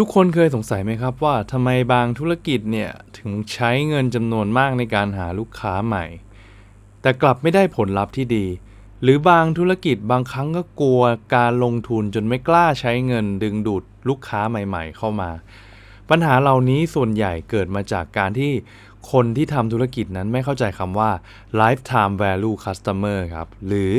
ทุกคนเคยสงสัยไหมครับว่าทำไมบางธุรกิจเนี่ย ถึงใช้เงินจำนวนมากในการหาลูกค้าใหม่ แต่กลับไม่ได้ผลลัพธ์ที่ดี หรือบางธุรกิจบางครั้งก็กลัวการลงทุนจนไม่กล้าใช้เงินดึงดูดลูกค้าใหม่ ๆ เข้ามา ปัญหาเหล่านี้ส่วนใหญ่เกิดมาจากการที่ คนที่ทำธุรกิจนั้นไม่เข้าใจคำว่า lifetime value customer ครับ หรือ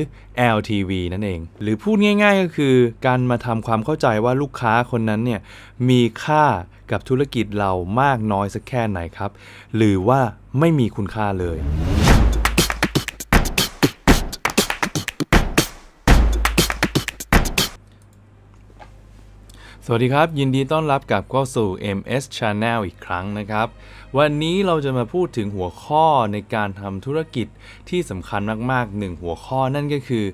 LTV นั่นเอง หรือพูดง่ายๆก็คือ การมาทำความเข้าใจว่าลูกค้าคนนั้นเนี่ยมีค่ากับธุรกิจเรามากน้อยสักแค่ไหนครับ หรือว่าไม่มีคุณค่าเลย สวัสดีครับ ยินดีต้อนรับกลับเข้าสู่ MS Channel อีกครั้งนะครับ วันนี้เราจะมาพูดถึงหัวข้อในการทำธุรกิจที่สำคัญมากๆหนึ่งหัวข้อนั่นก็คือ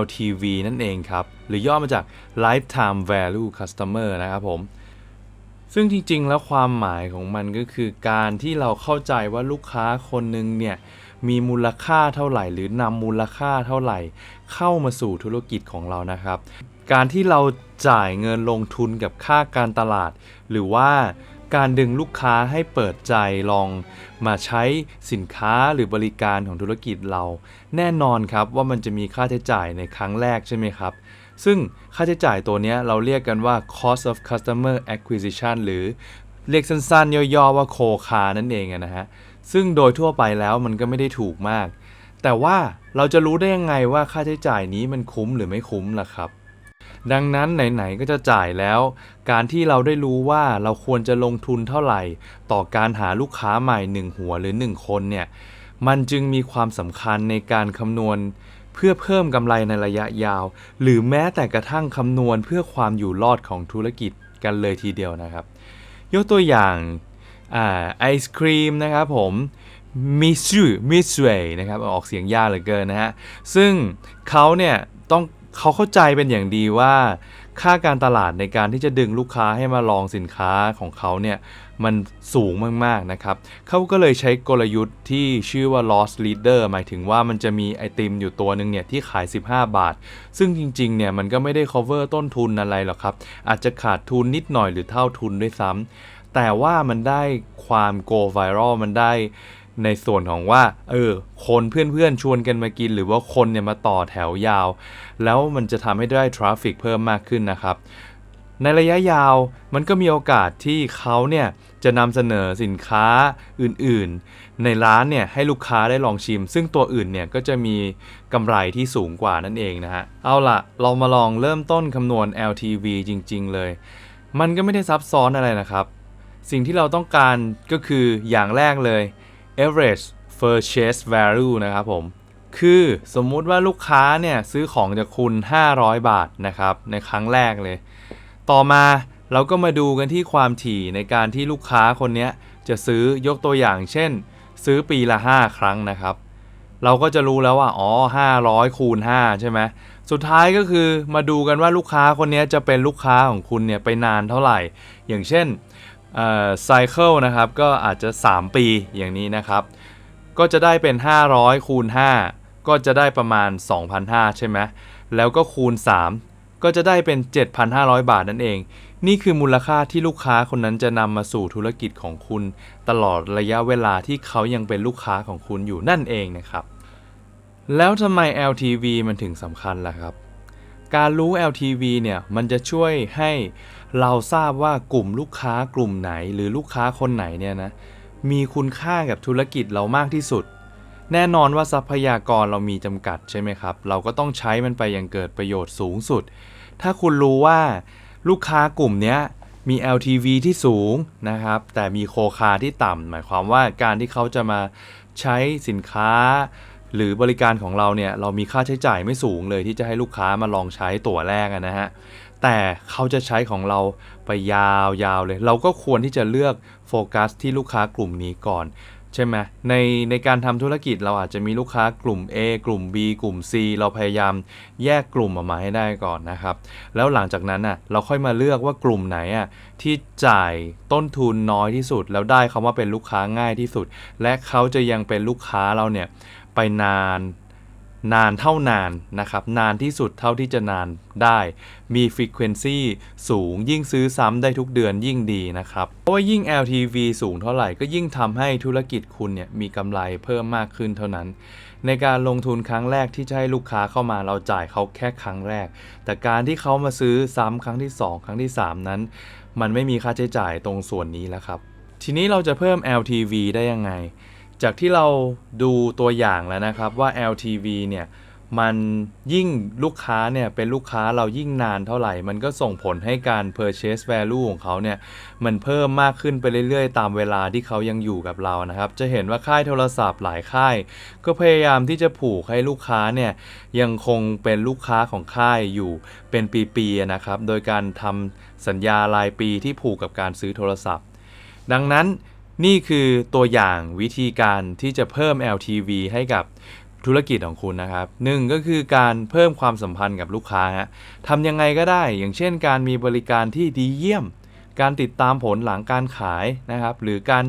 LTV นั่นเองครับ หรือย่อมาจาก Lifetime Value Customer นะครับผม ซึ่งจริงๆ แล้วความหมายของมันก็คือการที่เราเข้าใจว่าลูกค้าคนหนึ่งเนี่ยมีมูลค่าเท่าไหร่ หรือนำมูลค่าเท่าไหร่ เข้ามาสู่ธุรกิจของเรานะครับ การที่เราจ่ายเงินลงทุนกับค่าการตลาด หรือว่าการดึงลูกค้าให้เปิดใจลองมาใช้สินค้าหรือบริการของธุรกิจเรา แน่นอนครับว่ามันจะมีค่าใช้จ่ายในครั้งแรกใช่ไหมครับ ซึ่งค่าใช้จ่ายตัวนี้เราเรียกกันว่า cost of customer acquisition หรือเรียกสั้นๆ ย่อๆ ว่าโคคานั่นเองนะฮะ ซึ่งโดยทั่วไปแล้วมันก็ไม่ได้ถูกมาก แต่ว่าเราจะรู้ได้ยังไงว่าค่าใช้จ่ายนี้มันคุ้มหรือไม่คุ้มล่ะครับ ดังนั้นไหนๆก็จะจ่ายแล้ว การที่เราได้รู้ว่าเราควรจะลงทุนเท่าไหร่ ต่อการหาลูกค้าใหม่หนึ่งหัวหรือหนึ่งคนเนี่ยมันจึงมีความสำคัญในการคำนวณ เพื่อเพิ่มกำไรในระยะยาว หรือแม้แต่กระทั่งคำนวณเพื่อความอยู่รอดของธุรกิจกันเลยทีเดียวนะครับ ยกตัวอย่างอไอศครีมนะครับผมมิซูมิสเวนะครับออกเสียงยากเหลือเกินนะฮะ ซึ่งเขาเนี่ยต้อง เขาเข้าใจเป็นอย่างดีว่า ค่าการตลาดในการที่จะดึงลูกค้าให้มาลองสินค้าของเขาเนี่ยมันสูงมาก ๆ นะครับ เขาก็เลยใช้กลยุทธ์ที่ชื่อว่า loss leader หมายถึงว่ามันจะมีไอติมอยู่ตัวหนึ่งเนี่ยที่ขาย 15 บาท ซึ่งจริง ๆ เนี่ยมันก็ไม่ได้ cover ต้นทุนอะไรหรอกครับ อาจจะขาดทุนนิดหน่อยหรือเท่าทุนด้วยซ้ำแต่ว่ามันได้ความ go viral มันได้ ในส่วนของว่า เออ คนเพื่อนๆ ชวนกันมากิน หรือว่าคนเนี่ยมาต่อแถวยาว แล้วมันจะทำให้ได้ทราฟฟิกเพิ่มมากขึ้นนะครับ ในระยะยาวมันก็มีโอกาสที่เขาเนี่ยจะนำเสนอสินค้าอื่นๆ ในร้านเนี่ยให้ลูกค้าได้ลองชิม ซึ่งตัวอื่นเนี่ยก็จะมีกำไรที่สูงกว่านั่นเองนะฮะ เอาล่ะ เรามาลองเริ่มต้นคำนวณ LTV จริง ๆ เลย มันก็ไม่ได้ซับซ้อนอะไรนะครับ สิ่งที่เราต้องการก็คืออย่างแรกเลย average purchase value นะครับผม คือสมมุติว่าลูกค้าเนี่ยซื้อของจากคุณ 500 บาทนะครับ ในครั้งแรกเลย ต่อมาเราก็มาดูกันที่ความถี่ในการที่ลูกค้าคนนี้จะซื้อยกตัวอย่างเช่น ซื้อปีละ 5 ครั้งนะครับ เราก็จะรู้แล้วว่าอ๋อ500 คูณ 5 ใช่ไหมสุดท้ายก็คือมาดูกันว่าลูกค้าคนนี้จะเป็นลูกค้าของคุณเนี่ยไปนานเท่าไหร่ อย่างเช่น ไซเคิลนะครับก็อาจจะ 3 ปีอย่างนี้นะครับ ก็จะได้เป็น 500 คูณ 5 ก็จะได้ประมาณ 2,500 ใช่ไหมแล้วก็คูณ 3 ก็จะได้เป็น 7,500 บาทนั่นเอง นี่คือมูลค่าที่ลูกค้าคนนั้นจะนำมาสู่ธุรกิจของคุณ ตลอดระยะเวลาที่เขายังเป็นลูกค้าของคุณอยู่นั่นเองนะครับ แล้วทำไม LTV มันถึงสำคัญล่ะครับ การรู้ LTV เนี่ยมันจะช่วยให้เราทราบว่ากลุ่มลูกค้ากลุ่มไหน หรือลูกค้าคนไหนเนี่ยนะมีคุณค่ากับธุรกิจเรามากที่สุด แน่นอนว่าทรัพยากรเรามีจำกัดใช่ไหมครับ เราก็ต้องใช้มันไปอย่างเกิดประโยชน์สูงสุด ถ้าคุณรู้ว่าลูกค้ากลุ่มนี้มี LTV ที่สูงนะครับ แต่มีโคคาที่ต่ำหมายความว่าการที่เขาจะมาใช้สินค้า หรือบริการของเราเนี่ยเรามีค่าใช้จ่ายไม่สูงเลยที่จะให้ลูกค้ามาลองใช้ตั๋วแรกนะฮะแต่เขาจะใช้ของเราไปยาวๆเลย เราก็ควรที่จะเลือกโฟกัสที่ลูกค้ากลุ่มนี้ก่อน ใช่ไหมในในการทำธุรกิจเราอาจจะมีลูกค้ากลุ่ม A กลุ่ม B กลุ่ม C เราพยายามแยกกลุ่มออกมาให้ได้ก่อนนะครับ แล้วหลังจากนั้นน่ะเราค่อยมาเลือกว่ากลุ่มไหนอะที่จ่ายต้นทุนน้อยที่สุด แล้วได้เขามาเป็นลูกค้าง่ายที่สุด และเขาจะยังเป็นลูกค้าเราเนี่ย ไปนานนานเท่านานนะครับ นานที่สุดเท่าที่จะนานได้ มี frequency สูงยิ่งซื้อซ้ำได้ทุกเดือนยิ่งดีนะครับ เพราะว่ายิ่ง LTV สูงเท่าไหร่ก็ยิ่งทำให้ธุรกิจคุณเนี่ยมีกำไรเพิ่มมากขึ้นเท่านั้น ในการลงทุนครั้งแรกที่จะให้ลูกค้าเข้ามาเราจ่ายเขาแค่ครั้งแรก แต่การที่เขามาซื้อซ้ำครั้งที่ 2 ครั้งที่ 3 นั้น มันไม่มีค่าใช้จ่ายตรงส่วนนี้แล้วครับ ทีนี้เราจะเพิ่ม LTV ได้ยังไง จากที่เราดูตัวอย่างแล้วนะครับว่า LTV เนี่ยมันยิ่งลูกค้าเนี่ยเป็นลูกค้าเรายิ่งนานเท่าไหร่ มันก็ส่งผลให้การ purchase value ของเขาเนี่ยมันเพิ่มมากขึ้นไปเรื่อยๆ ตามเวลาที่เขายังอยู่กับเรานะครับ จะเห็นว่าค่ายโทรศัพท์หลายค่าย ก็พยายามที่จะผูกให้ลูกค้าเนี่ยยังคงเป็นลูกค้าของค่ายอยู่เป็นปีๆนะครับ โดยการทำสัญญารายปีที่ผูกกับการซื้อโทรศัพท์ ดังนั้น นี่คือตัวอย่างวิธีการที่จะเพิ่ม LTV ให้กับธุรกิจของคุณนะครับหนึ่งก็คือการเพิ่มความสัมพันธ์กับลูกค้าฮะทำยังไงก็ได้ อย่างเช่น การมีบริการที่ดีเยี่ยม การติดตามผลหลังการขายนะครับ หรือการ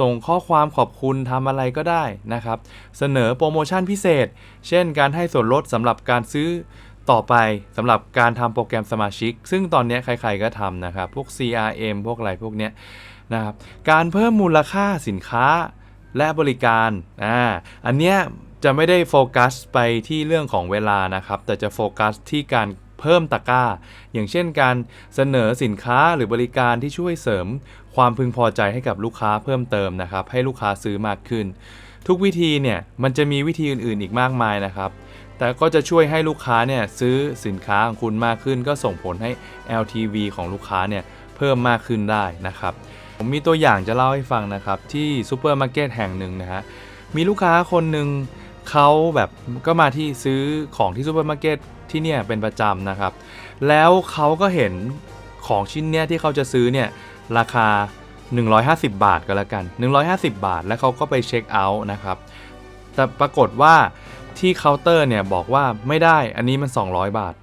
ส่งข้อความขอบคุณทำอะไรก็ได้นะครับ เสนอโปรโมชั่นพิเศษ เช่น การให้ส่วนลดสำหรับการซื้อต่อไปสำหรับการทำโปรแกรมสมาชิก ซึ่งตอนนี้ใครๆก็ทำนะครับ พวก CRM พวกอะไรพวกเนี้ย นะครับการเพิ่มมูลค่าสินค้าและบริการอ่าอันเนี้ยจะไม่ได้โฟกัสไปที่เรื่องของเวลานะครับ แต่จะโฟกัสที่การเพิ่มตะกร้า อย่างเช่นการเสนอสินค้าหรือบริการที่ช่วยเสริมความพึงพอใจให้กับลูกค้าเพิ่มเติมนะครับ ให้ลูกค้าซื้อมากขึ้น ทุกวิธีเนี่ยมันจะมีวิธีอื่นๆอีกมากมายนะครับ แต่ก็จะช่วยให้ลูกค้าเนี่ยซื้อสินค้าของคุณมากขึ้น ก็ส่งผลให้ LTV ของลูกค้าเนี่ยเพิ่มมากขึ้นได้นะครับ ผมมีตัวอย่างจะเล่าให้ฟังนะครับ ที่ซูเปอร์มาร์เก็ตแห่งหนึ่งนะฮะมีลูกค้าคนหนึ่งเขาแบบก็มาที่ซื้อของที่ซูเปอร์มาร์เก็ตที่เนี่ยเป็นประจำนะครับ แล้วเขาก็เห็นของชิ้นเนี้ยที่เขาจะซื้อเนี่ยราคา 150 บาทก็แล้วกัน 150 บาท แล้วเขาก็ไปเช็คเอาท์นะครับ แต่ปรากฏว่าที่เคาน์เตอร์เนี่ยบอกว่าไม่ได้อันนี้มัน 200 บาท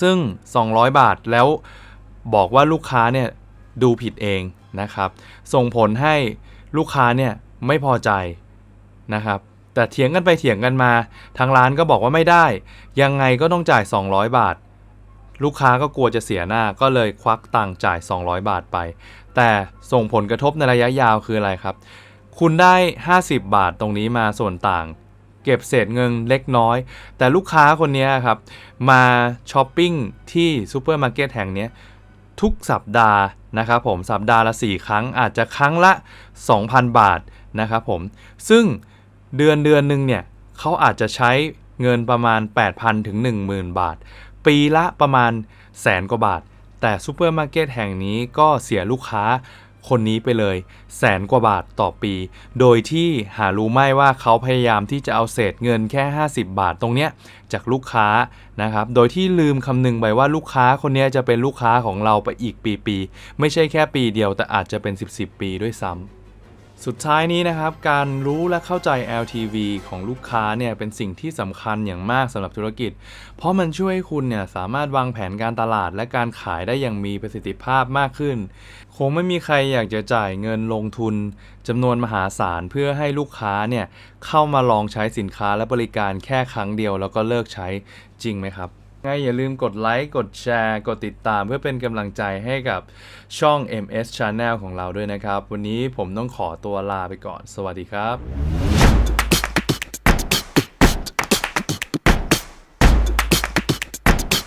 ซึ่ง 200 บาทแล้วบอกว่าลูกค้าเนี่ย ดูผิดเองนะครับ ส่งผลให้ลูกค้าเนี่ยไม่พอใจนะครับ แต่เถียงกันไปเถียงกันมา ทางร้านก็บอกว่าไม่ได้ ยังไงก็ต้องจ่าย 200 บาท ลูกค้าก็กลัวจะเสียหน้าก็เลยควักตังค์จ่าย 200 บาทไป แต่ส่งผลกระทบในระยะยาวคืออะไรครับ คุณได้ 50 บาทตรงนี้มาส่วนต่างเก็บเศษเงินเล็กน้อย แต่ลูกค้าคนนี้ครับ มาช้อปปิ้งที่ซูเปอร์มาร์เก็ตแห่งนี้ทุกสัปดาห์ นะครับผมสัปดาห์ละ 4 ครั้งอาจจะครั้งละ 2,000 บาทนะครับผมซึ่งเดือนเดือนหนึ่งเนี่ยเขาอาจจะใช้เงินประมาณ 8,000 ถึง 10,000 บาท ปีละประมาณแสนกว่าบาท แต่ซูเปอร์มาร์เก็ตแห่งนี้ก็เสียลูกค้า คนนี้ไปเลย แสนกว่าบาทต่อปี โดยที่หารู้ไม่ว่าเขาพยายามที่จะเอาเศษเงินแค่ 50 บาทตรงเนี้ยจากลูกค้านะครับ โดยที่ลืมคำนึงไปว่าลูกค้าคนนี้จะเป็นลูกค้าของเราไปอีกปีๆ ไม่ใช่แค่ปีเดียวแต่อาจจะเป็น 10 10 ปีด้วยซ้ำ สุดท้ายนี้นะครับ การรู้และเข้าใจ LTV ของลูกค้าเนี่ยเป็นสิ่งที่สำคัญอย่างมากสำหรับธุรกิจ เพราะมันช่วยให้คุณเนี่ยสามารถวางแผนการตลาดและการขายได้อย่างมีประสิทธิภาพมากขึ้น คงไม่มีใครอยากจะจ่ายเงินลงทุนจำนวนมหาศาลเพื่อให้ลูกค้าเนี่ยเข้ามาลองใช้สินค้าและบริการแค่ครั้งเดียว แล้วก็เลิกใช้จริงไหมครับ ไงอย่าลืมกดไลค์ กดแชร์ กดติดตามเพื่อเป็นกำลังใจให้กับช่อง MS Channel ของเราด้วยนะครับ วันนี้ผมต้องขอตัวลาไปก่อน สวัสดีครับ